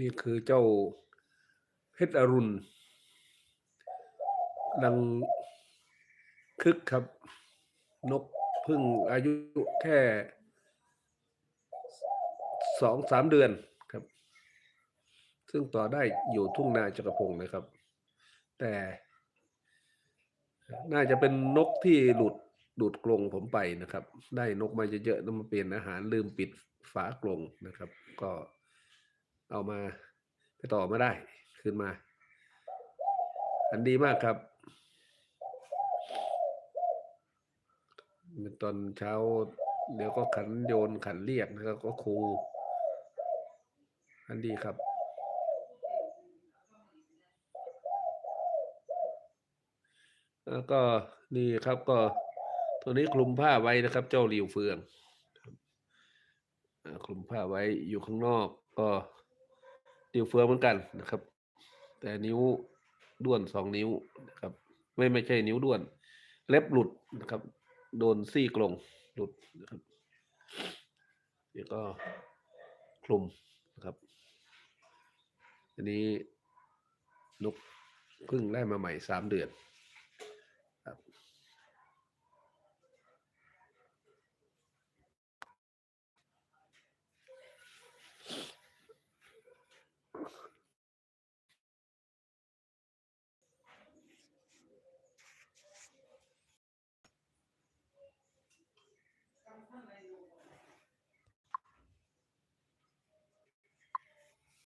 นี่คือเจ้าเพชรอรุณดังคึกครับ นกพึ่งอายุแค่สองสามเดือนครับ ซึ่งต่อได้อยู่ทุ่งนาจักรพงศ์นะครับ แต่ น่าจะเป็นนกที่หลุดหลุดกรงผมไปนะครับ ได้นกมาเยอะๆแล้วมาเปลี่ยนอาหารลืมปิดฝากรงนะครับ ก็ เอามา ไปต่อมาได้ขึ้นมา อันดีมากครับตอนเช้า เดี๋ยวก็ขันโยนขันเรียกนะครับก็ครู อันดีครับแล้วก็นี่ครับก็ตัวนี้คลุมผ้าไว้นะครับ เจ้าหลิวเฟืองคลุมผ้าไว้อยู่ข้างนอกก็ หลิวเฟือเหมือนกันนะครับ แต่นิ้วด้วนสองนิ้วนะครับ ไม่ไม่ใช่นิ้วด้วน เล็บหลุดนะครับ โดนซี่กลงหลุดนะครับเดี๋ยวก็คลุมนะครับอันนี้นกเพิ่งได้มาใหม่สามเดือน